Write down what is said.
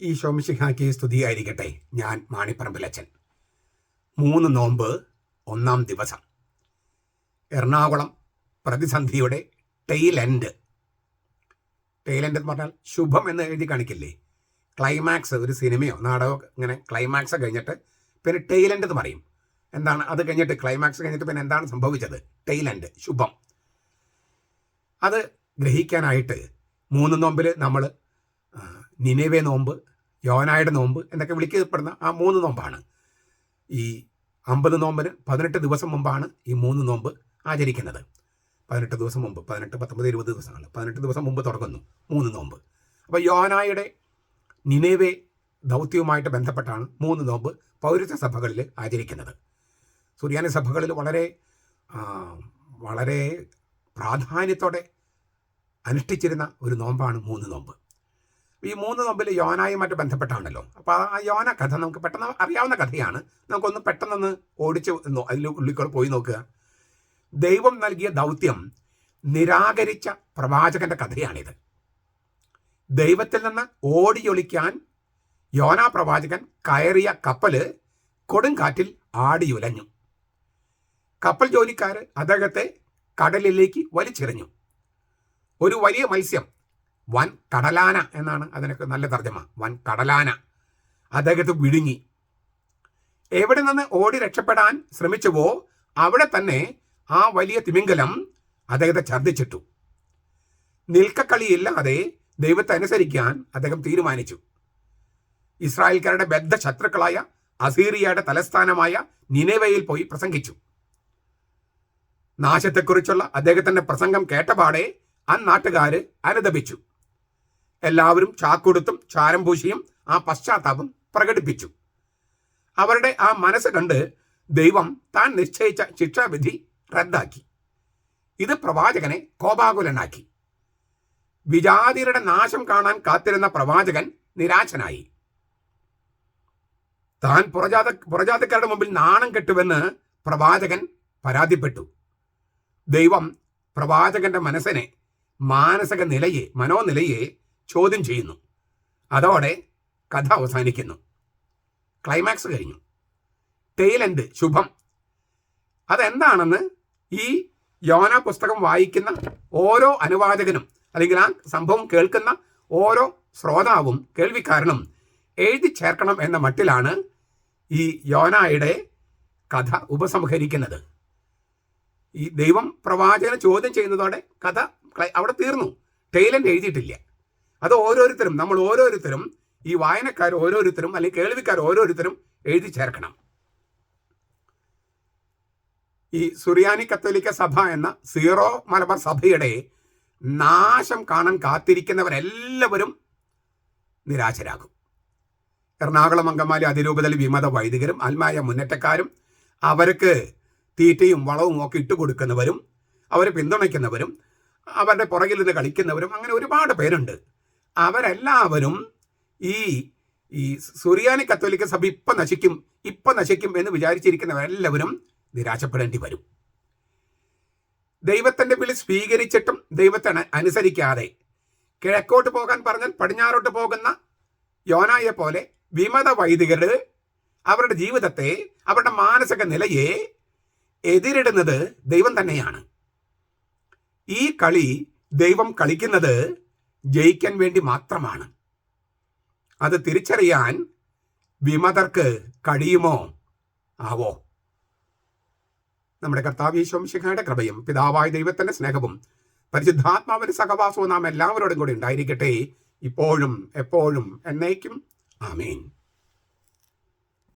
ഈ ശോമിശിഹാക്കി സ്തുതിയായിരിക്കട്ടെ. ഞാൻ മാണിപ്പറമ്പിലച്ചൻ. മൂന്ന് നോമ്പ് ഒന്നാം ദിവസം. എറണാകുളം പ്രതിസന്ധിയുടെ ടെയിൽ എൻഡ് ടെയിൽ എൻഡ് എന്ന് പറഞ്ഞാൽ ശുഭം എന്ന് എഴുതി കാണിക്കില്ലേ? ക്ലൈമാക്സ് ഒരു സിനിമയോ നാടകമോ ഇങ്ങനെ ക്ലൈമാക്സ് കഴിഞ്ഞിട്ട് പിന്നെ ടെയിൽ എൻഡ് എന്ന് പറയും. എന്താണ്? അത് കഴിഞ്ഞിട്ട് ക്ലൈമാക്സ് കഴിഞ്ഞിട്ട് പിന്നെ എന്താണ് സംഭവിച്ചത്? ടെയിൽ എൻഡ് ശുഭം. അത് ഗ്രഹിക്കാനായിട്ട് മൂന്ന് നോമ്പിൽ നമ്മൾ നിനവേ നോമ്പ് യോനായുടെ നോമ്പ് എന്നൊക്കെ വിളിക്കപ്പെടുന്ന ആ മൂന്ന് നോമ്പാണ്. ഈ അമ്പത് നോമ്പിന് പതിനെട്ട് ദിവസം മുമ്പാണ് ഈ മൂന്ന് നോമ്പ് ആചരിക്കുന്നത്. പതിനെട്ട് ദിവസം മുമ്പ് പതിനെട്ട് പത്തൊമ്പത് ഇരുപത് ദിവസങ്ങൾ പതിനെട്ട് ദിവസം മുമ്പ് തുടങ്ങുന്നു മൂന്ന് നോമ്പ്. അപ്പോൾ യോനായുടെ നിനവേ ദൗത്യവുമായിട്ട് ബന്ധപ്പെട്ടാണ് മൂന്ന് നോമ്പ് പൗരത്വ സഭകളിൽ ആചരിക്കുന്നത്. സുറിയാനി സഭകളിൽ വളരെ വളരെ പ്രാധാന്യത്തോടെ അനുഷ്ഠിച്ചിരുന്ന ഒരു നോമ്പാണ് മൂന്ന് നോമ്പ്. ഈ മൂന്ന് നോമ്പിൽ യോനായുമായിട്ട് ബന്ധപ്പെട്ടാണല്ലോ. അപ്പോൾ ആ യോന കഥ നമുക്ക് പെട്ടെന്ന് അറിയാവുന്ന കഥയാണ്. നമുക്കൊന്ന് പെട്ടെന്നൊന്ന് ഓടിച്ച് അതിൽ ഉള്ളിക്കൂടെ പോയി നോക്കുക. ദൈവം നൽകിയ ദൗത്യം നിരാകരിച്ച പ്രവാചകന്റെ കഥയാണിത്. ദൈവത്തിൽ നിന്ന് ഓടിയൊളിക്കാൻ യോന പ്രവാചകൻ കയറിയ കപ്പൽ കൊടുങ്കാറ്റിൽ ആടിയുലഞ്ഞു. കപ്പൽ ജോലിക്കാർ അദ്ദേഹത്തെ കടലിലേക്ക് വലിച്ചെറിഞ്ഞു ഒരു വലിയ മത്സ്യം. വൻ കടലാന എന്നാണ് അതിനൊക്കെ നല്ല തർജമ. വൻ കടലാന. അദ്ദേഹത്തെ വിഴുങ്ങി. എവിടെ നിന്ന് ഓടി രക്ഷപ്പെടാൻ ശ്രമിച്ചുവോ അവിടെ തന്നെ ആ വലിയ തിമിംഗലം അദ്ദേഹത്തെ ഛർദ്ദിച്ചിട്ടു. നിൽക്കക്കളിയില്ലാതെ ദൈവത്തെ അനുസരിക്കാൻ അദ്ദേഹം തീരുമാനിച്ചു. ഇസ്രായേൽക്കാരുടെ ബദ്ധ ശത്രുക്കളായ അസീറിയയുടെ തലസ്ഥാനമായ നിനവയിൽ പോയി പ്രസംഗിച്ചു. നാശത്തെക്കുറിച്ചുള്ള അദ്ദേഹത്തിന്റെ പ്രസംഗം കേട്ടപാടെ അന്നാട്ടുകാര് അനുദപിച്ചു. എല്ലാവരും ചാക്കൊടുത്തും ചാരം പൂശിയും ആ പശ്ചാത്താപം പ്രകടിപ്പിച്ചു. അവരുടെ ആ മനസ്സ് കണ്ട് ദൈവം താൻ നിശ്ചയിച്ച ശിക്ഷാവിധി റദ്ദാക്കി. ഇത് പ്രവാചകനെ കോപാകുലനാക്കി. വിജാതിയുടെ നാശം കാണാൻ കാത്തിരുന്ന പ്രവാചകൻ നിരാശനായി. താൻ പുറജാത പുറജാതിക്കാരുടെ മുമ്പിൽ നാണം കെട്ടുവെന്ന് പ്രവാചകൻ പരാതിപ്പെട്ടു. ദൈവം പ്രവാചകന്റെ മനസ്സിനെ മാനസിക നിലയെ മനോനിലയെ ചോദ്യം ചെയ്യുന്നു. അതോടെ കഥ അവസാനിക്കുന്നു. ക്ലൈമാക്സ് കഴിഞ്ഞു. ടെയിലെൻഡ് ശുഭം. അതെന്താണെന്ന് ഈ യോന പുസ്തകം വായിക്കുന്ന ഓരോ അനുവാചകനും അല്ലെങ്കിൽ ആ സംഭവം കേൾക്കുന്ന ഓരോ ശ്രോതാവും കേൾവിക്കാരനും എഴുതി ചേർക്കണം എന്ന മട്ടിലാണ് ഈ യോനായുടെ കഥ ഉപസംഹരിക്കുന്നത്. ഈ ദൈവം പ്രവാചകനെ ചോദ്യം ചെയ്യുന്നതോടെ കഥ അവിടെ തീർന്നു. ടെയിലന്റ് എഴുതിയിട്ടില്ല. അത് ഓരോരുത്തരും നമ്മൾ ഓരോരുത്തരും ഈ വായനക്കാർ ഓരോരുത്തരും അല്ലെങ്കിൽ കേൾവിക്കാർ ഓരോരുത്തരും എഴുതി ചേർക്കണം. ഈ സുറിയാനി കത്തോലിക്ക സഭ എന്ന സീറോ മലബാർ സഭയുടെ നാശം കാണാൻ കാത്തിരിക്കുന്നവരെല്ലാവരും നിരാശരാകും. എറണാകുളം അങ്കമാലി അതിരൂപതയിൽ വിമത വൈദികരും ആത്മായ മുന്നേറ്റക്കാരും അവർക്ക് തീറ്റയും വളവും ഒക്കെ ഇട്ടുകൊടുക്കുന്നവരും അവരെ പിന്തുണയ്ക്കുന്നവരും അവരുടെ പുറകിൽ നിന്ന് കളിക്കുന്നവരും അങ്ങനെ ഒരുപാട് പേരുണ്ട്. അവരെല്ലാവരും ഈ ഈ സുറിയാനി കത്തോലിക്ക സഭ ഇപ്പം നശിക്കും ഇപ്പം നശിക്കും എന്ന് വിചാരിച്ചിരിക്കുന്നവരെല്ലാവരും നിരാശപ്പെടേണ്ടി വരും. ദൈവത്തിന്റെ വിളി സ്വീകരിച്ചിട്ടും ദൈവത്തെ അനുസരിക്കാതെ കിഴക്കോട്ട് പോകാൻ പറഞ്ഞാൽ പടിഞ്ഞാറോട്ട് പോകുന്ന യോനായെ പോലെ വിമത വൈദികർ അവരുടെ ജീവിതത്തെ അവരുടെ മാനസിക നിലയെ എതിരിടുന്നത് ദൈവം തന്നെയാണ്. ഈ കളി ദൈവം കളിക്കുന്നത് ജയിക്കാൻ വേണ്ടി മാത്രമാണ്. അത് തിരിച്ചറിയാൻ വിമതർക്ക് കഴിയുമോ? ആവോ? നമ്മുടെ കർത്താവ് ഈശ്വംശിഖയുടെ കൃപയും പിതാവായ ദൈവത്തിന്റെ സ്നേഹവും പരിശുദ്ധാത്മാവിന്റെ സഹവാസവും നാം എല്ലാവരോടും കൂടി ഉണ്ടായിരിക്കട്ടെ. ഇപ്പോഴും എപ്പോഴും എന്നേക്കും. ആമേൻ.